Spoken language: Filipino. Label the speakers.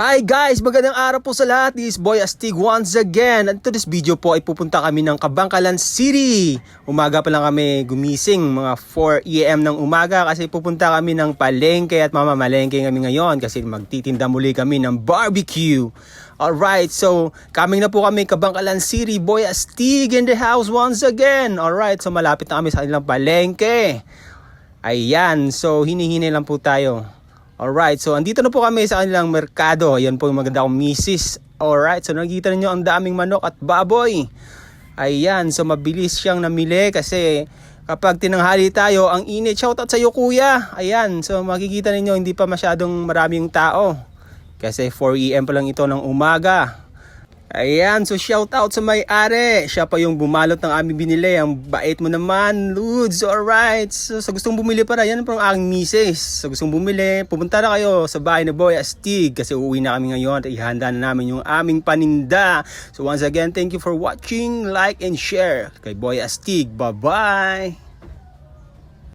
Speaker 1: Hi guys! Magandang araw po sa lahat. This is Boy Astig once again. And to this video po ay pupunta kami ng Kabangkalan City. Umaga pa lang kami gumising, mga 4 a.m. ng umaga kasi pupunta kami ng palengke at mamamalengke kami ngayon kasi magtitinda muli kami ng barbecue. Alright, so coming na po kami Kabangkalan City. Boy Astig in the house once again. Alright, so malapit na kami sa kanilang palengke. Ayan, so hinihinay lang po tayo. Alright, so andito na po kami sa kanilang merkado. Ayan po yung maganda kong misis. Alright, so nakikita ninyo ang daming manok at baboy. Ayan, so mabilis siyang namili kasi kapag tinanghali tayo, ang init. Shoutout sa iyo kuya. Ayan, so makikita ninyo hindi pa masyadong maraming tao. Kasi 4 a.m. pa lang ito ng umaga. Ayan, so shout out sa may-ari. Siya pa yung bumalot ng aming binili. Ang bait mo naman, Ludes. Alright. So sa gustong bumili para, yan ang aking misis. Sa gustong bumili, pupunta na kayo sa bahay na Boy Astig. Kasi uuwi na kami ngayon at ihanda na namin yung aming paninda. So once again, thank you for watching. Like and share kay Boy Astig. Bye-bye.